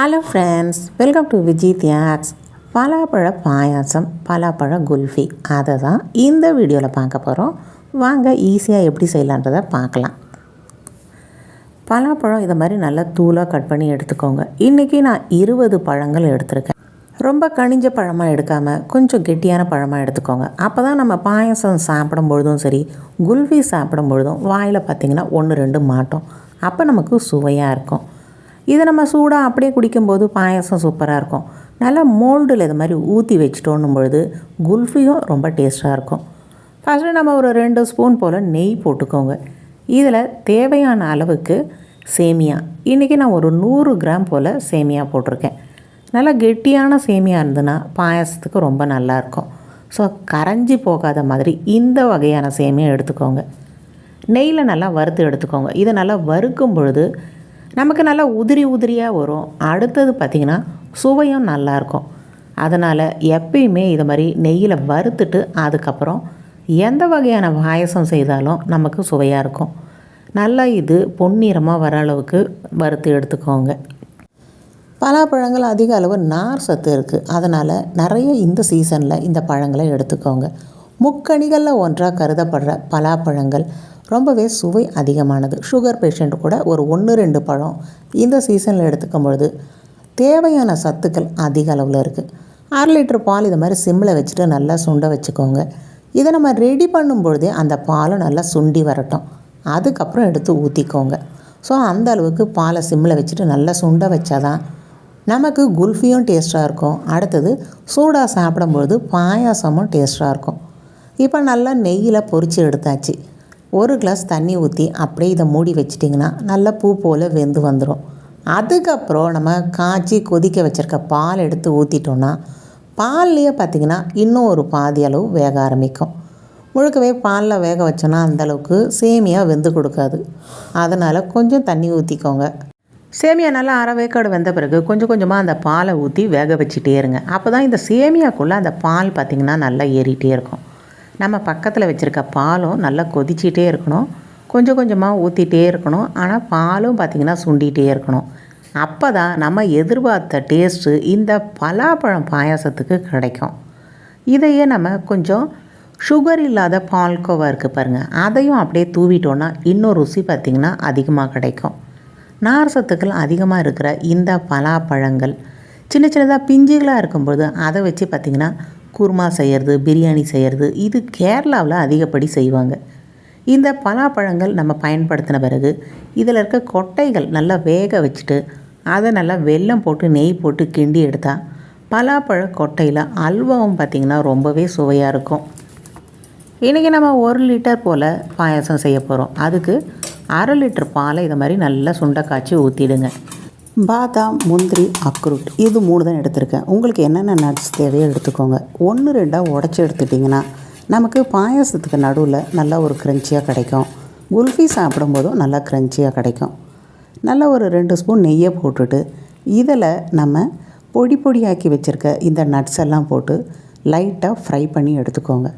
Hello friends welcome to Viji Thiyags பலாப்பழ payasam பலாப்பழ குல்ஃபி. அதை தான் இந்த வீடியோவில் பார்க்க போகிறோம் வாங்க ஈஸியாக எப்படி செய்யலான்றதை பார்க்கலாம். பலாப்பழம் இதை மாதிரி நல்லா தூளாக கட் பண்ணி எடுத்துக்கோங்க. இன்றைக்கி நான் இருபது பழங்கள் எடுத்திருக்கேன். ரொம்ப கனிஞ்ச பழமாக எடுக்காமல் கொஞ்சம் கெட்டியான பழமாக எடுத்துக்கோங்க. அப்போ தான் நம்ம பாயசம் சாப்பிடும் பொழுதும் சரி குல்ஃபி சாப்பிடும் பொழுதும் வாயில் பார்த்திங்கன்னா ஒன்று ரெண்டு மாட்டோம். அப்போ நமக்கு சுவையாக இருக்கும். இதை நம்ம சூடாக அப்படியே குடிக்கும்போது பாயசம் சூப்பராக இருக்கும். நல்லா மோல்டில் இது மாதிரி ஊற்றி வச்சுட்டோன்னும் பொழுது குல்ஃபியும் ரொம்ப டேஸ்ட்டாக இருக்கும். ஃபஸ்ட்டு நம்ம ஒரு ரெண்டு ஸ்பூன் போல் நெய் போட்டுக்கோங்க. இதில் தேவையான அளவுக்கு சேமியா. இன்றைக்கி நான் ஒரு நூறு கிராம் போல் சேமியா போட்டிருக்கேன். நல்லா கெட்டியான சேமியா இருந்ததுன்னா பாயசத்துக்கு ரொம்ப நல்லாயிருக்கும் ஸோ கரைஞ்சி போகாத மாதிரி இந்த வகையான சேமியா எடுத்துக்கோங்க. நெய்யில் நல்லா வறுத்து எடுத்துக்கோங்க. இதை நல்லா வறுக்கும் பொழுது நமக்கு நல்லா உதிரி உதிரியாக வரும். அடுத்தது பார்த்திங்கன்னா சுவையும் நல்லாயிருக்கும் அதனால் எப்பயுமே இது மாதிரி நெய்யில் வறுத்துட்டு அதுக்கப்புறம் எந்த வகையான பாயசம் செய்தாலும் நமக்கு சுவையாக இருக்கும். நல்லா இது பொன்னிறமாக வர அளவுக்கு வறுத்து எடுத்துக்கோங்க. பலாப்பழங்கள் அதிக அளவு நார் சத்து இருக்குது அதனால் நிறைய இந்த சீசனில் இந்த பழங்களை எடுத்துக்கோங்க. முக்கணிகளில் ஒன்றாக கருதப்படுற பலாப்பழங்கள் ரொம்பவே சுவை அதிகமானது. சுகர் பேஷண்ட் கூட ஒரு ஒன்று ரெண்டு பழம் இந்த சீசனில் எடுத்துக்கும் பொழுது தேவையான சத்துக்கள் அதிக அளவில் இருக்குது அரை லிட்டர் பால் இது மாதிரி சிம்மில் வச்சுட்டு நல்லா சுண்ட வச்சுக்கோங்க. இதை நம்ம ரெடி பண்ணும் பொழுதே அந்த பாலை நல்லா சுண்டி வரட்டும். அதுக்கப்புறம் எடுத்து ஊற்றிக்கோங்க ஸோ அந்த அளவுக்கு பாலை சிம்மில் வச்சுட்டு நல்லா சுண்ட வச்சாதான் நமக்கு குல்ஃபியும் டேஸ்ட்டாக இருக்கும். அடுத்தது சூடாக சாப்பிடும்பொழுது பாயாசமும் டேஸ்ட்டாக இருக்கும். இப்போ நல்லா நெய்யில் பொரித்து எடுத்தாச்சு. ஒரு கிளாஸ் தண்ணி ஊற்றி அப்படியே இதை மூடி வச்சிட்டிங்கன்னா நல்லா பூ போல் வெந்து வந்துடும் அதுக்கப்புறம் நம்ம காய்ச்சி கொதிக்க வச்சுருக்க பால் எடுத்து ஊற்றிட்டோன்னா பால்லையே பார்த்திங்கன்னா இன்னும் ஒரு பாதி அளவு வேக ஆரம்பிக்கும். முழுக்கவே பாலில் வேக வச்சோன்னா அந்தளவுக்கு சேமியா வெந்து கொடுக்காது. அதனால் கொஞ்சம் தண்ணி ஊற்றிக்கோங்க சேமியா நல்லா அரை வேக்காடு வெந்த பிறகு கொஞ்சம் கொஞ்சமாக அந்த பாலை ஊற்றி வேக வச்சுட்டே இருங்க. அப்போ தான் இந்த சேமியாக்குள்ளே அந்த பால் பார்த்திங்கன்னா நல்லா ஏறிட்டே இருக்கும். நம்ம பக்கத்தில் வச்சுருக்க பாலும் நல்லா கொதிச்சிகிட்டே இருக்கணும். கொஞ்சம் கொஞ்சமாக ஊற்றிட்டே இருக்கணும். ஆனால் பாலும் பார்த்திங்கன்னா சுண்டிகிட்டே இருக்கணும். அப்போ தான் நம்ம எதிர்பார்த்த டேஸ்ட்டு இந்த பலாப்பழம் பாயாசத்துக்கு கிடைக்கும். இதையே நம்ம கொஞ்சம் சுகர் இல்லாத பால்கோவா இருக்குது பாருங்கள் அதையும் அப்படியே தூவிட்டோன்னா இன்னும் ருசி பார்த்திங்கன்னா அதிகமாக கிடைக்கும். நார் சத்துக்கள் அதிகமாக இருக்கிற இந்த பலாப்பழங்கள் சின்ன சின்னதாக பிஞ்சுகளாக இருக்கும்போது அதை வச்சு பார்த்திங்கன்னா குருமா செய்கிறது பிரியாணி செய்கிறது இது கேரளாவில் அதிகப்படி செய்வாங்க. இந்த பலாப்பழங்கள் நம்ம பயன்படுத்தின பிறகு இதில் இருக்க கொட்டைகள் நல்லா வேக வச்சுட்டு அதை நல்லா வெல்லம் போட்டு நெய் போட்டு கிண்டி எடுத்தால் பலாப்பழ கொட்டையில் அல்வாவும் பார்த்திங்கன்னா ரொம்பவே சுவையாக இருக்கும். இன்றைக்கி நம்ம ஒரு லிட்டர் போல் பாயாசம் செய்ய போகிறோம் அதுக்கு அரை லிட்டர் பாலை இதை மாதிரி நல்லா சுண்டை காய்ச்சி ஊற்றிடுங்க பாதாம் முந்திரி அக்ரூட் இது மூணு தான் எடுத்திருக்கேன். உங்களுக்கு என்னென்ன நட்ஸ் தேவையோ எடுத்துக்கோங்க. ஒன்று ரெண்டாக உடச்சி எடுத்துட்டிங்கன்னா நமக்கு பாயாசத்துக்கு நடுவில் நல்லா ஒரு க்ரன்ச்சியாக கிடைக்கும். குல்ஃபி சாப்பிடும்போதும் நல்லா க்ரன்ச்சியாக கிடைக்கும். நல்லா ஒரு ரெண்டு ஸ்பூன் நெய்யை போட்டுட்டு இதில் நம்ம பொடி பொடியாக்கி வச்சுருக்க இந்த நட்ஸ் எல்லாம் போட்டு லைட்டாக ஃப்ரை பண்ணி எடுத்துக்கோங்க.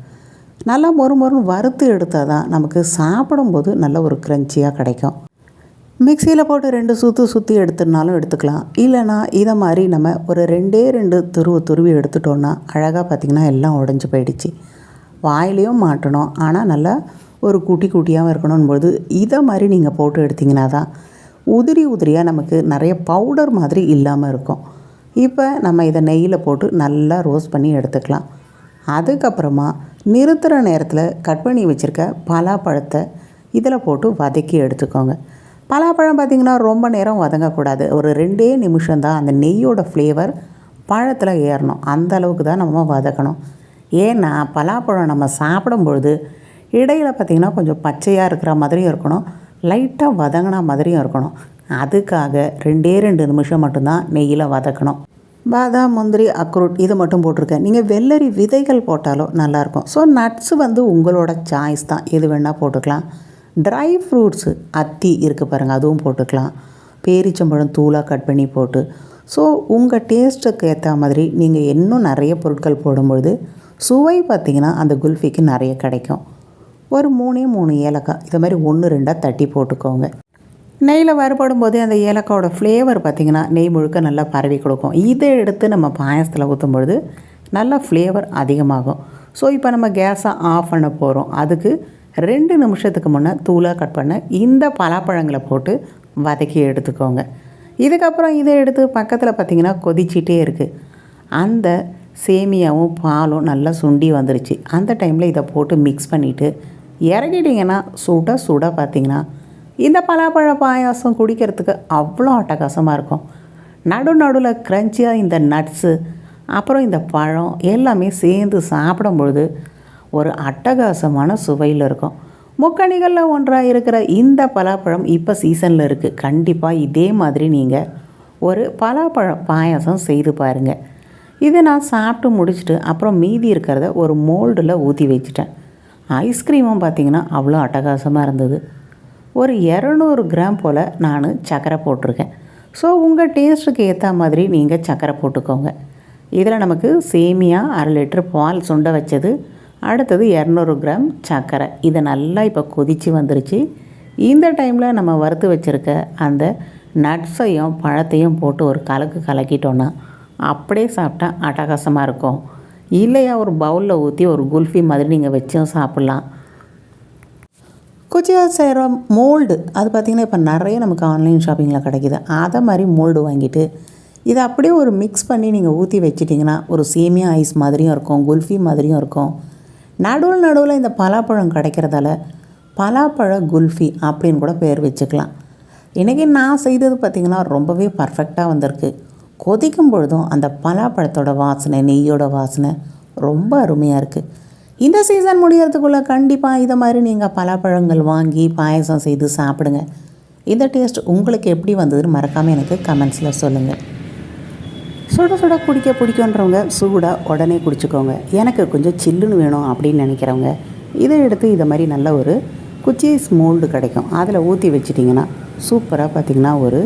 நல்லா மொறு மொறுன்னு வறுத்து எடுத்தால் தான் நமக்கு சாப்பிடும்போது நல்ல ஒரு க்ரன்ச்சியாக கிடைக்கும். மிக்சியில் போட்டு ரெண்டு சுற்று சுற்றி எடுத்துனாலும் எடுத்துக்கலாம். இல்லைனா இதை மாதிரி நம்ம ஒரு ரெண்டே ரெண்டு துருவு துருவி எடுத்துட்டோன்னா அழகாக பார்த்திங்கன்னா எல்லாம் உடஞ்சி போயிடுச்சு. வாயிலையும் மாட்டணும். ஆனால் நல்லா ஒரு குட்டி குட்டியாகவும் இருக்கணும்போது இதை மாதிரி நீங்கள் போட்டு எடுத்திங்கன்னா தான் உதிரி உதிரியாக நமக்கு நிறைய பவுடர் மாதிரி இல்லாமல் இருக்கும். இப்போ நம்ம இதை நெய்யில் போட்டு நல்லா ரோஸ்ட் பண்ணி எடுத்துக்கலாம். அதுக்கப்புறமா நிறுத்துகிற நேரத்தில் கட் பண்ணி வச்சுருக்க பலாப்பழத்தை இதில் போட்டு வதக்கி எடுத்துக்கோங்க. பலாப்பழம் பார்த்திங்கன்னா ரொம்ப நேரம் வதங்கக்கூடாது. ஒரு ரெண்டே நிமிஷம் தான் அந்த நெய்யோட ஃப்ளேவர் பழத்தில் ஏறணும். அந்த அளவுக்கு தான் நம்ம வதக்கணும். ஏன்னா பலாப்பழம் நம்ம சாப்பிடும்பொழுது இடையில் பார்த்திங்கன்னா கொஞ்சம் பச்சையாக இருக்கிற மாதிரியும் இருக்கணும். லைட்டாக வதங்கின மாதிரியும் இருக்கணும். அதுக்காக ரெண்டே ரெண்டு நிமிஷம் மட்டும்தான் நெய்யில் வதக்கணும். பாதாம் முந்திரி அக்ரூட் இது மட்டும் போட்டிருக்கேன். நீங்கள் வெள்ளரி விதைகள் போட்டாலும் நல்லாயிருக்கும். ஸோ நட்ஸு வந்து உங்களோட சாய்ஸ் தான். எது வேணால் போட்டுக்கலாம். ட்ரை ஃப்ரூட்ஸு அத்தி இருக்குது பாருங்கள் அதுவும் போட்டுக்கலாம். பேரிச்சம்பழம் தூளாக கட் பண்ணி போட்டு. ஸோ உங்கள் டேஸ்ட்டுக்கு ஏற்ற மாதிரி நீங்கள் இன்னும் நிறைய பொருட்கள் போடும்பொழுது சுவை பார்த்திங்கன்னா அந்த குல்ஃபிக்கு நிறைய கிடைக்கும். ஒரு மூணே மூணு ஏலக்காய் இது மாதிரி ஒன்று ரெண்டாக தட்டி போட்டுக்கோங்க. நெய்யில் வறுபடும் போதே அந்த ஏலக்காயோட ஃப்ளேவர் பார்த்திங்கன்னா நெய் முழுக்க நல்லா பரவி கொடுக்கும். இதை எடுத்து நம்ம பாயசத்தில் ஊற்றும் பொழுது நல்லா ஃப்ளேவர் அதிகமாகும். ஸோ இப்போ நம்ம கேஸை ஆஃப் பண்ண போகிறோம் அதுக்கு ரெண்டு நிமிஷத்துக்கு முன்னே தூளாக கட் பண்ண இந்த பலாப்பழங்களை போட்டு வதக்கி எடுத்துக்கோங்க. இதுக்கப்புறம் இதை எடுத்து பக்கத்தில் பார்த்திங்கன்னா கொதிச்சிட்டே இருக்குது அந்த சேமியாவும் பாலும் நல்லா சுண்டி வந்துருச்சு. அந்த டைமில் இதை போட்டு மிக்ஸ் பண்ணிவிட்டு இறக்கிட்டிங்கன்னா சுட சுட பார்த்திங்கன்னா இந்த பலாப்பழ பாயாசம் குடிக்கிறதுக்கு அவ்வளோ அட்டகாசமாக இருக்கும். நடு நடுவில் க்ரன்ச்சியாக இந்த நட்ஸு அப்புறம் இந்த பழம் எல்லாமே சேர்ந்து சாப்பிடும் பொழுது ஒரு அட்டகாசமான சுவையில் இருக்கும். முக்கணிகளில் ஒன்றாக இருக்கிற இந்த பலாப்பழம் இப்போ சீசனில் இருக்குது கண்டிப்பாக இதே மாதிரி நீங்கள் ஒரு பலாப்பழம் பாயாசம் செய்து பாருங்கள் இதை நான் சாப்பிட்டு முடிச்சுட்டு அப்புறம் மீதி இருக்கிறத ஒரு மோல்டில் ஊற்றி வச்சுட்டேன். ஐஸ்கிரீமும் பார்த்திங்கன்னா அவ்வளோ அட்டகாசமாக இருந்தது. ஒரு இரநூறு கிராம் போல் நான் சக்கரை போட்டிருக்கேன். ஸோ உங்கள் டேஸ்ட்டுக்கு ஏற்ற மாதிரி நீங்கள் சக்கரை போட்டுக்கோங்க. இதில் நமக்கு சேமியா அரை லிட்டர் பால் சுண்ட வச்சது அடுத்தது இரநூறு கிராம் சர்க்கரை. இதை நல்லா இப்போ கொதித்து வந்துருச்சு. இந்த டைமில் நம்ம வறுத்து வச்சுருக்க அந்த நட்ஸையும் பழத்தையும் போட்டு ஒரு கலக்கு கலக்கிட்டோன்னா அப்படியே சாப்பிட்டா அட்டகாசமாக இருக்கும். இல்லையா ஒரு பவுலில் ஊற்றி ஒரு குல்ஃபி மாதிரி நீங்கள் வச்சும் சாப்பிட்லாம். குச்சியா செய்கிற மோல்டு அது பார்த்திங்கன்னா இப்போ நிறைய நமக்கு ஆன்லைன் ஷாப்பிங்கில் கிடைக்கிது. அதை மாதிரி மோல்டு வாங்கிட்டு இதை அப்படியே ஒரு மிக்ஸ் பண்ணி நீங்கள் ஊற்றி வச்சிட்டிங்கன்னா ஒரு சேமியா ஐஸ் மாதிரியும் இருக்கும் குல்ஃபி மாதிரியும் இருக்கும். நடுவில் நடுவில் இந்த பலாப்பழம் கிடைக்கிறதால பலாப்பழ குல்ஃபி அப்படின்னு கூட பேர் வச்சுக்கலாம். இன்றைக்கி நான் செய்தது பார்த்திங்கன்னா ரொம்பவே பர்ஃபெக்டாக வந்திருக்கு. கொதிக்கும் பொழுதும் அந்த பலாப்பழத்தோட வாசனை நெய்யோட வாசனை ரொம்ப அருமையாக இருக்குது இந்த சீசன் முடியறதுக்குள்ளே கண்டிப்பாக இதை மாதிரி நீங்கள் பலாப்பழங்கள் வாங்கி பாயசம் செய்து சாப்பிடுங்க. இந்த டேஸ்ட் உங்களுக்கு எப்படி வந்ததுன்னு மறக்காமல் எனக்கு கமெண்ட்ஸில் சொல்லுங்கள் சுட சுட குடிக்க பிடிக்குன்றவங்க சூடாக உடனே குடிச்சுக்கோங்க. எனக்கு கொஞ்சம் சில்லுன்னு வேணும் அப்படின்னு நினைக்கிறவங்க இதை எடுத்து இதை மாதிரி நல்ல ஒரு குச்சீஸ் மோல்டு கிடைக்கும். அதில் ஊற்றி வச்சிட்டிங்கன்னா சூப்பராக பார்த்திங்கன்னா ஒரு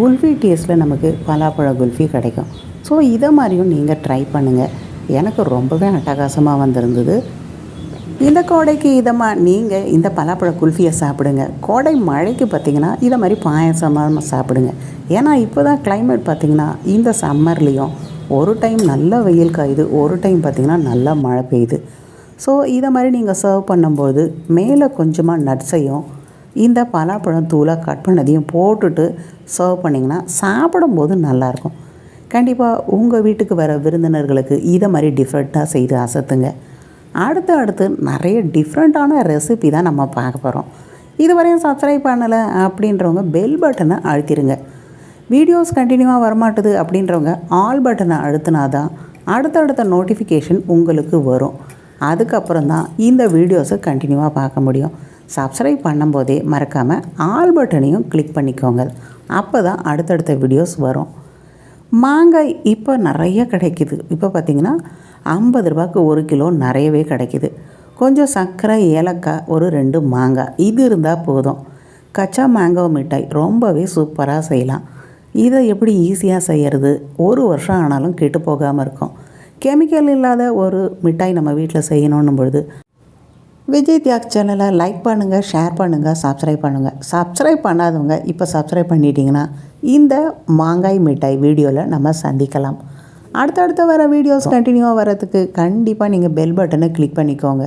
குல்ஃபி டேஸ்ட்டில் நமக்கு பலாப்பழ குல்ஃபி கிடைக்கும். ஸோ இதை மாதிரியும் நீங்கள் ட்ரை பண்ணுங்கள் எனக்கு ரொம்பவே அட்டகாசமாக வந்திருந்தது. இந்த கோடைக்கு இதமாக நீங்கள் இந்த பலாப்பழ குல்ஃபியை சாப்பிடுங்க. கோடை மழைக்கு பார்த்திங்கன்னா இதை மாதிரி பாயசமாக சாப்பிடுங்க. ஏன்னா இப்போ தான் கிளைமேட் பார்த்திங்கன்னா இந்த சம்மர்லேயும் ஒரு டைம் நல்ல வெயில் காயுது ஒரு டைம் பார்த்திங்கன்னா நல்லா மழை பெய்யுது. ஸோ இதை மாதிரி நீங்கள் சர்வ் பண்ணும்போது மேலே கொஞ்சமாக நட்ஸையும் இந்த பலாப்பழம் தூளாக கட் பண்ணதையும் போட்டுட்டு சர்வ் பண்ணிங்கன்னா சாப்பிடும்போது நல்லாயிருக்கும். கண்டிப்பாக உங்கள் வீட்டுக்கு வர விருந்தினர்களுக்கு இதை மாதிரி டிஃப்ரெண்ட்டாக செய்து அசத்துங்க. அடுத்து அடுத்து நிறைய டிஃப்ரெண்ட்டான ரெசிபி தான் நம்ம பார்க்க போகிறோம் இதுவரையும் சப்ஸ்கிரைப் பண்ணலை அப்படின்றவங்க பெல் பட்டனை அழுத்திடுங்க வீடியோஸ் கண்டினியூவாக வரமாட்டுது அப்படின்றவங்க ஆல் பட்டனை அழுத்தினா தான் அடுத்தடுத்த நோட்டிஃபிகேஷன் உங்களுக்கு வரும். அதுக்கப்புறம் தான் இந்த வீடியோஸை கண்டினியூவாக பார்க்க முடியும். சப்ஸ்கிரைப் பண்ணும்போதே மறக்காமல் ஆல் பட்டனையும் கிளிக் பண்ணிக்கோங்க. அப்போ தான் அடுத்தடுத்த வீடியோஸ் வரும். மாங்காய் இப்போ நிறைய கிடைக்குது. இப்போ பார்த்திங்கன்னா ஐம்பது ரூபாய்க்கு ஒரு கிலோ நிறையவே கிடைக்குது. கொஞ்சம் சர்க்கரை ஏலக்காய் ஒரு ரெண்டு மாங்காய். இது இருந்தால் போதும். கச்சா மேங்கோ மிட்டாய் ரொம்பவே சூப்பராக செய்யலாம். இதை எப்படி ஈஸியாக செய்கிறது ஒரு வருஷம் ஆனாலும் கெட்டு போகாமல் இருக்கும். கெமிக்கல் இல்லாத ஒரு மிட்டாய் நம்ம வீட்டில் செய்யணுன்னும் பொழுது விஜய் தியாக் சேனலை லைக் பண்ணுங்கள் ஷேர் பண்ணுங்கள் சப்ஸ்கிரைப் பண்ணுங்கள் சப்ஸ்கிரைப் பண்ணாதவங்க இப்போ சப்ஸ்கிரைப் பண்ணிட்டீங்கன்னா இந்த மாங்காய் மிட்டாய் வீடியோவில் நம்ம சந்திக்கலாம். அடுத்தடுத்த வர வீடியோஸ் கண்டினியூவாக வரதுக்கு கண்டிப்பாக நீங்கள் பெல் பட்டனை கிளிக் பண்ணிக்கோங்க.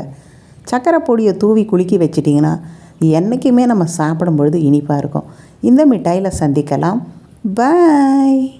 சக்கரை பொடியை தூவி குலுக்கி வச்சிட்டிங்கன்னா என்றைக்குமே நம்ம சாப்பிடும்பொழுது இனிப்பாக இருக்கும். இந்த மிட்டாயில் சந்திக்கலாம். பாய்